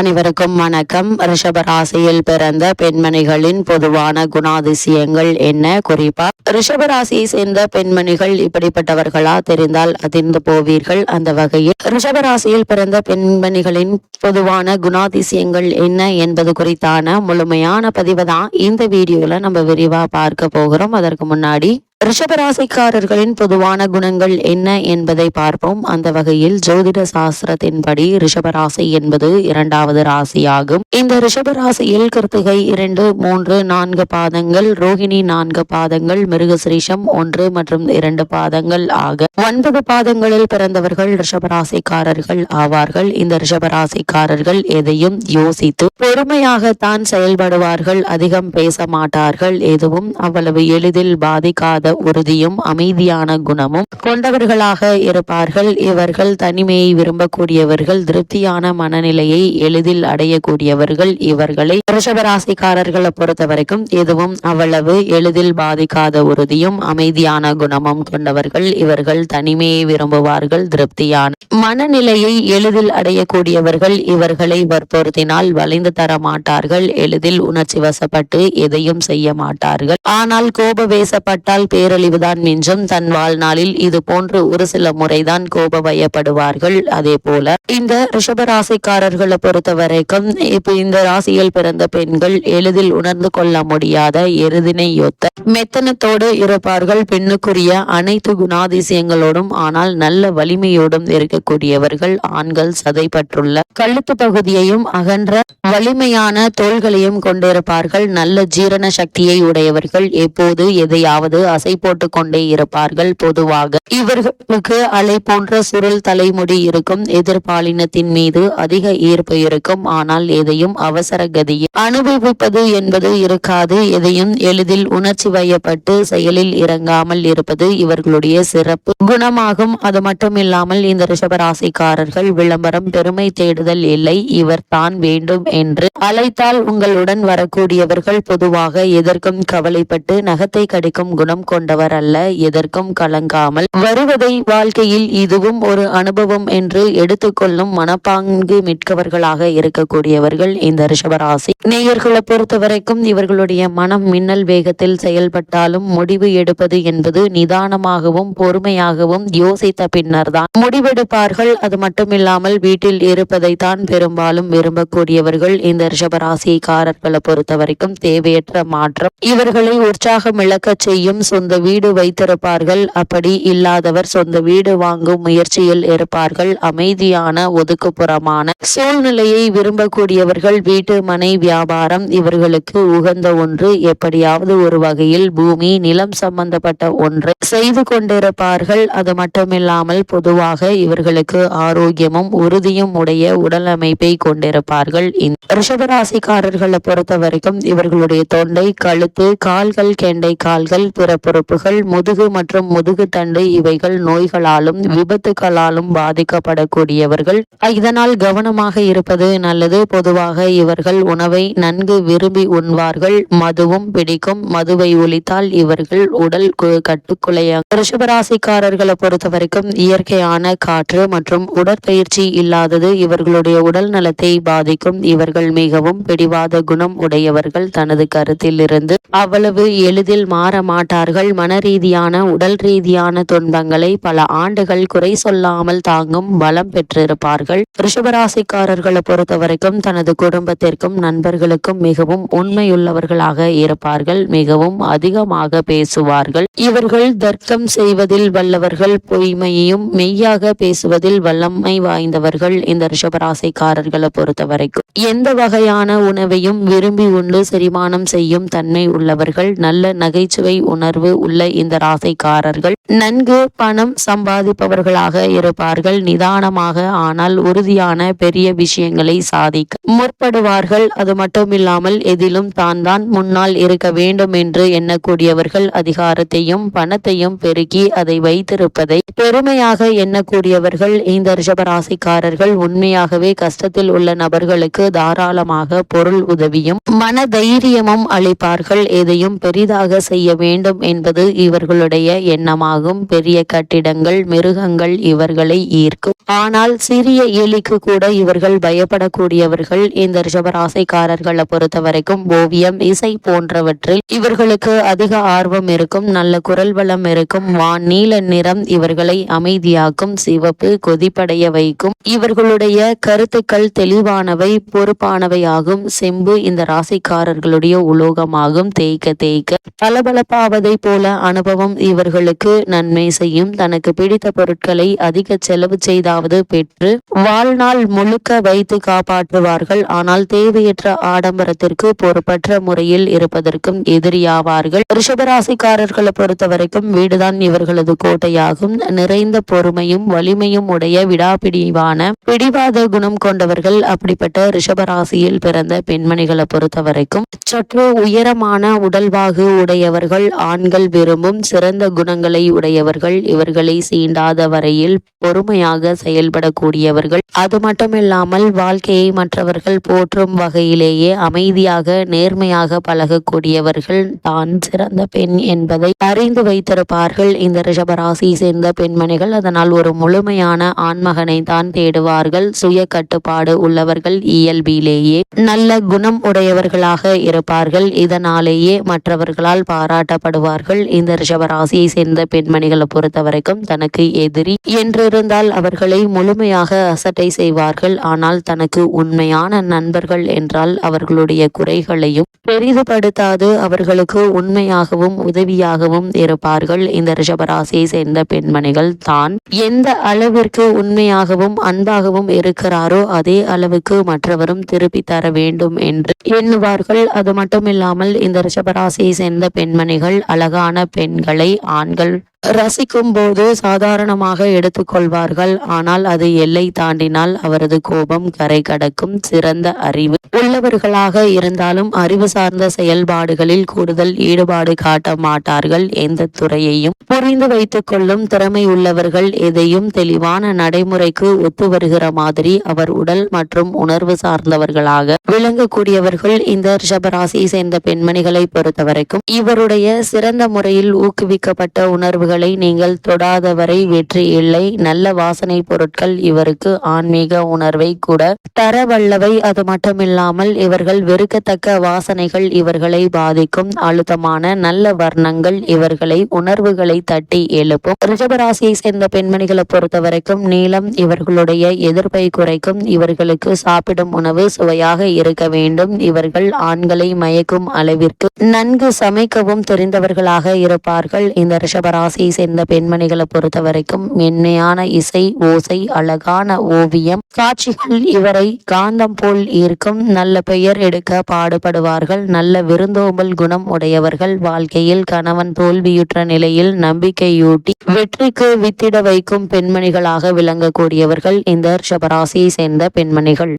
அனைவருக்கும் வணக்கம். ரிஷபராசியில் பிறந்த பெண்மணிகளின் பொதுவான குணாதிசயங்கள் என்ன? குறிப்பா ரிஷபராசியை சேர்ந்த பெண்மணிகள் இப்படிப்பட்டவர்களா தெரிந்தால் அதிர்ந்து போவீர்கள். அந்த வகையில் ரிஷபராசியில் பிறந்த பெண்மணிகளின் பொதுவான குணாதிசயங்கள் என்ன என்பது குறித்தான முழுமையான பதிவு தான் இந்த வீடியோல நம்ம விரிவா பார்க்க போகிறோம். அதற்கு முன்னாடி ரிஷபராசிக்காரர்களின் பொதுவான குணங்கள் என்ன என்பதை பார்ப்போம். அந்த வகையில் ஜோதிட சாஸ்திரத்தின்படி ரிஷபராசி என்பது இரண்டாவது ராசியாகும். இந்த ரிஷபராசியில் கிருத்திகை இரண்டு மூன்று நான்கு பாதங்கள் ரோகிணி நான்கு பாதங்கள் மிருகசிரீஷம் ஒன்று மற்றும் இரண்டு பாதங்கள் ஆக. ஒன்பது பாதங்களில் பிறந்தவர்கள் ரிஷபராசிக்காரர்கள் ஆவார்கள். இந்த ரிஷபராசிக்காரர்கள் எதையும் யோசித்து பொறுமையாகத்தான் செயல்படுவார்கள். அதிகம் பேச மாட்டார்கள். எதுவும் அவ்வளவு எளிதில் பாதிக்காத உறுதியும் அமைதியான குணமும் கொண்டவர்களாக இருப்பார்கள். இவர்கள் தனிமையை விரும்பக்கூடியவர்கள் திருப்தியான மனநிலையை எளிதில் அடையக்கூடியவர்கள். இவர்களை ரிஷபராசிக்காரர்களை பொறுத்த வரைக்கும் எதுவும் அவ்வளவு எளிதில் பாதிக்காத உறுதியும் அமைதியான குணமும் கொண்டவர்கள். இவர்கள் தனிமையை விரும்புவார்கள் திருப்தியான மனநிலையை எளிதில் அடையக்கூடியவர்கள். இவர்களை வற்புறுத்தினால் வளைந்து தர மாட்டார்கள் எளிதில் உணர்ச்சி வசப்பட்டு எதையும் செய்ய மாட்டார்கள் ஆனால் கோப வேசப்பட்டால் பேரழிவுதான் மிஞ்சும். தன் வாழ்நாளில் இது போன்று ஒரு சில முறைதான் கோப வயப்படுவார்கள் அதே போல இந்த ரிஷபராசிக்காரர்களை பொறுத்த வரைக்கும் இப்ப இந்த ராசியில் பிறந்த பெண்கள் எளிதில் உணர்ந்து கொள்ள முடியாத எருதினை ஒத்த மெத்தனத்தோடு இருப்பார்கள். பெண்ணுக்குரிய அனைத்து குணாதிசயங்களோடும் ஆனால் நல்ல வலிமையோடும் இருக்கக்கூடியவர்கள். ஆண்கள் சதைப்பற்றுள்ள கழுத்து பகுதியையும் அகன்ற வலிமையான தோள்களையும் கொண்டிருப்பார்கள். நல்ல ஜீரண சக்தியை உடையவர்கள். எப்போது எதையாவது அசை போட்டு கொண்டே இருப்பார்கள். பொதுவாக இவர்களுக்கு அலை போன்ற சுருள் தலைமுடி இருக்கும். எதிர்பாலினத்தின் மீது அதிக ஈர்ப்பு இருக்கும். ஆனால் எதையும் அவசர கதியில் அனுபவிப்பது என்பது இருக்காது. எதையும் எளிதில் உணர்ச்சி வயப்பட்டு செயலில் இறங்காமல் இருப்பது இவர்களுடைய சிறப்பு. குணமாகும். அது மட்டுமில்லாமல் இந்த ரிஷபராசிக்காரர்கள் விளம்பரம் பெருமை தேடுதல் இல்லை. இவர் தான் வேண்டும் என்று அழைத்தால் உங்களுடன் வரக்கூடியவர்கள் பொதுவாக எதற்கும் கவலைப்பட்டு நகத்தை கடிக்கும் குணம் கொண்டவர் அல்ல எதற்கும் கலங்காமல். வருவதை வாழ்க்கையில் இதுவும் ஒரு அனுபவம் என்று எடுத்துக்கொள்ளும் மனப்பாங்கு மிக்கவர்களாக இருக்கக்கூடியவர்கள் இந்த ரிஷபராசி. நேயர்களை பொறுத்த வரைக்கும் இவர்களுடைய மனம் மின்னல் வேகத்தில் செயல்பட்டாலும் முடிவு எடுப்பது என்பது நிதானமாகவும் பொறுமையாகவும் யோசித்த பின்னர்தான். முடிவெடுப்பார்கள் அது மட்டுமில்லாமல் வீட்டில் இருப்பதைத்தான் பெரும்பாலும் விரும்பக்கூடியவர்கள் இந்த ரிஷபராசிக்காரர்களை பொறுத்த வரைக்கும் தேவையற்ற மாற்றம். இவர்களை உற்சாகம் இழக்கச் செய்யும் சொந்த வீடு வைத்திருப்பார்கள். அப்படி இல்லாதவர் சொந்த வீடு வாங்கும் முயற்சியில் இருப்பார்கள். அமைதியான ஒதுக்குப்புறமான சூழ்நிலையை விரும்பக்கூடியவர்கள் வீட்டு மனை வியாபாரம் இவர்களுக்கு உகந்த ஒன்று. எப்படியாவது ஒரு வகையில் பூமி நிலம் சம்பந்தப்பட்ட ஒன்று செய்து கொண்டிருப்பார்கள். அது மட்டுமில்லாமல் பொதுவாக இவர்களுக்கு ஆரோக்கியமும் உறுதியும் உடைய உடல் அமைப்பை கொண்டிருப்பார்கள். இந்த ரிஷபராசிக்காரர்களை பொறுத்த வரைக்கும் இவர்களுடைய தொண்டை கழுத்து கால்கள் கெண்டை கால்கள் பிற உறுப்புகள் முதுகு மற்றும் முதுகு தண்டு இவைகள் நோய்களாலும் விபத்துகளாலும் பாதிக்கப்படக்கூடியவர்கள். இதனால் கவனமாக இருப்பது நல்லது. பொதுவாக இவர்கள் உணவை நன்கு விரும்பி உண்வார்கள். மதுவும் பிடிக்கும். மதுவை ஒழித்தால் இவர்கள் உடல் கட்டுக்குலைய ரிஷபராசிக்காரர்களை பொறுத்த வரைக்கும் இயற்கையான காற்று மற்றும் உடற்பயிற்சி இல்லாதது இவர்களுடைய உடல் நலத்தை பாதிக்கும். இவர்கள் மிகவும் பிடிவாத குணம் உடையவர்கள். தனது கருத்தில் இருந்து அவ்வளவு எளிதில் மாற மாட்டார்கள். மன ரீதியான உடல் ரீதியான துன்பங்களை பல ஆண்டுகள் குறை சொல்லாமல் தாங்கும் பலம் பெற்றிருப்பார்கள். ரிஷபராசிக்காரர்களை பொறுத்த வரைக்கும் தனது குடும்பத்திற்கும் நண்பர்களுக்கும் மிகவும் உண்மையுள்ளவர்களாக இருப்பார்கள். மிகவும் அதிகமாக பேசுவார்கள். இவர்கள் தர்க்கம் செய்வதில் வல்லவர்கள் பொய்மையையும் மெய்யாக பேசுவதில் வல்லமை வாய்ந்தவர்கள் இந்த ரிஷபராசிக்காரர்களை பொறுத்த வரைக்கும் எந்த வகையான உணவையும் விரும்பி உண்டு செரிமானம் செய்யும் தன்மை உள்ளவர்கள் நல்ல நகைச்சுவை உணர்வு உள்ள இந்த ராசிக்காரர்கள் நன்கு பணம் சம்பாதிப்பவர்களாக இருப்பார்கள். நிதானமாக ஆனால் உறுதியான பெரிய விஷயங்களை சாதிக்க முற்படுவார்கள். அது மட்டுமில்லாமல் எதிலும் தான் தான் முன்னால் இருக்க வேண்டும் என்று எண்ணக்கூடியவர்கள் அதிகாரத்தையும் பணத்தையும் பெருக்கி அதை வைத்திருப்பதை பெருமையாக எண்ணக்கூடியவர்கள் இந்த ரிஷபராசிக்காரர்கள் உண்மையாகவே கஷ்டத்தில் உள்ள நபர்களுக்கு தாராளமாக பொருள் உதவியும் மன தைரியமும் அளிப்பார்கள். எதையும் பெரிதாக செய்ய வேண்டும் என்பது இவர்களுடைய எண்ணமாகும். பெரிய கட்டிடங்கள் மிருகங்கள் இவர்களை ஈர்க்கும். ஆனால் சிறிய எலிக்கு கூட இவர்கள் பயப்படக்கூடியவர்கள். இந்த ரிஷபராசிக்காரர்களை பொறுத்த வரைக்கும் ஓவியம் இசை போன்றவற்றில் இவர்களுக்கு அதிக ஆர்வம் இருக்கும். நல்ல குரல் வளம் இருக்கும். வான் நீல நிறம் இவர்களை அமைதியாக்கும். சிவப்பு கொதிப்படைய வைக்கும். இவர்களுடைய கருத்துக்கள் தெளிவானவை பொறுப்பானவையாகும். செம்பு இந்த ராசிக்காரர்களுடைய உலோகமாகும். தேய்க்க தேய்க்க பளபளப்பாவதை போல அனுபவம் இவர்களுக்கு நன்மை செய்யும். தனக்கு பிடித்த பொருட்களை அதிக செலவு செய்தாவது பெற்று வாழ்நாள் முழுக்க வைத்து காப்பாற்றுவார்கள். ஆனால் தேவையற்ற ஆடம்பரத்திற்கு பொறுப்பற்ற முறையில் இருப்பதற்கும் எதிரியாவார்கள். ரிஷபராசிக்காரர்களை பொறுத்த வரைக்கும் வீடுதான் இவர்களது கோட்டையாகும். நிறைந்த பொறுமையும் வலிமையும் உடைய விடாபிடிவான பிடிவாத குணம் கொண்டவர்கள் அப்படிப்பட்ட ரிஷபராசியில் பிறந்த பெண்மணிகளை பொறுத்த வரைக்கும் சற்று உயரமான உடல்வாகு உடையவர்கள் ஆண்கள் விரும்பும் சிறந்த குணங்களை உடையவர்கள் இவர்களை சீண்டாத வரையில் பொறுமையாக செயல்படக்கூடியவர்கள். அது மட்டுமில்லாமல் வாழ்க்கையை மற்றவர்கள் போற்றும் வகையிலேயே அமைதியாக நேர்மையாக பழகக்கூடியவர்கள் தான் சிறந்த பெண் என்பதை அறிந்து வைத்திருப்பார்கள். இந்த ரிஷபராசி சேர்ந்த பெண்மணிகள் அதனால் ஒரு முழுமையான ஆண்மகனை தான் தேடுவார்கள். சுய கட்டுப்பாடு உள்ளவர்கள் இயல்பிலேயே நல்ல குணம் உடையவர்களாக இருப்பார்கள். இதனாலேயே மற்றவர்களால் பாராட்டப்படுவார்கள். இந்த ரிஷபராசியை சேர்ந்த பெண்மணிகளை பொறுத்த வரைக்கும் தனக்கு எதிரி என்றிருந்தால் அவர்களை முழுமையாக அசட்டை செய்வார்கள். ஆனால் தனக்கு உண்மையான நண்பர்கள் என்றால் அவர்களுடைய குறைகளையும் பெரிதுபடுத்தாது. அவர்களுக்கு உண்மையாகவும் உதவியாகவும் இருப்பார்கள். இந்த ரிஷபராசியை சேர்ந்த பெண்மணிகள் தான் எந்த அளவிற்கு உண்மையாகவும் அன்பாகவும் இருக்கிறாரோ அதே அளவுக்கு மற்றவரும் திருப்பி தர வேண்டும் என்று எண்ணுவார்கள். அது மட்டுமில்லாமல் இந்த ரிஷபராசியை சேர்ந்த பெண்மணிகள் அழகான பெண்களை ஆண்கள் ரசிக்கும் போது சாதாரணமாக எடுத்துக்கொள்வார்கள். ஆனால் அது எல்லை தாண்டினால் அவரது கோபம் கரை கடக்கும் சிறந்த அறிவு. உள்ளவர்களாக இருந்தாலும் அறிவு சார்ந்த செயல்பாடுகளில் கூடுதல் ஈடுபாடு காட்ட மாட்டார்கள் எந்த துறையையும். புரிந்து வைத்துக் கொள்ளும் திறமை உள்ளவர்கள் எதையும் தெளிவான நடைமுறைக்கு ஒத்து வருகிற மாதிரி அவர் உடல் மற்றும் உணர்வு சார்ந்தவர்களாக விளங்கக்கூடியவர்கள் இந்த ரிஷபராசியை சேர்ந்த பெண்மணிகளை பொறுத்தவரைக்கும் இவருடைய சிறந்த முறையில் ஊக்குவிக்கப்பட்ட உணர்வு உணவுகளை நீங்கள் தொடாதவரை வெற்றி இல்லை. நல்ல வாசனை பொருட்கள் இவருக்கு ஆன்மீக உணர்வை கூட தர வல்லவை அது மட்டுமில்லாமல் இவர்கள் வெறுக்கத்தக்க வாசனைகள் இவர்களை பாதிக்கும். அழுத்தமான நல்ல வர்ணங்கள் இவர்களை உணர்வுகளை தட்டி எழுப்பும். ரிஷபராசியை சேர்ந்த பெண்மணிகளை பொறுத்த வரைக்கும் நீளம் இவர்களுடைய எதிர்ப்பை குறைக்கும். இவர்களுக்கு சாப்பிடும் உணவு சுவையாக இருக்க வேண்டும். இவர்கள் ஆண்களை மயக்கும் அளவிற்கு நன்கு சமைக்கவும் தெரிந்தவர்களாக இருப்பார்கள். இந்த ரிஷபராசி ரிஷபராசியை சேர்ந்த பெண்மணிகளை பொறுத்த வரைக்கும் மென்மையான இசை ஓசை அழகான ஓவியம். காட்சிகள் இவரை காந்தம் போல் ஈர்க்கும். நல்ல பெயர் எடுக்க பாடுபடுவார்கள். நல்ல விருந்தோம்பல் குணம் உடையவர்கள். வாழ்க்கையில் கணவன் தோல்வியுற்ற நிலையில் நம்பிக்கையூட்டி வெற்றிக்கு வித்திட வைக்கும் பெண்மணிகளாக விளங்கக்கூடியவர்கள். இந்த ரிஷபராசியை சேர்ந்த பெண்மணிகள்.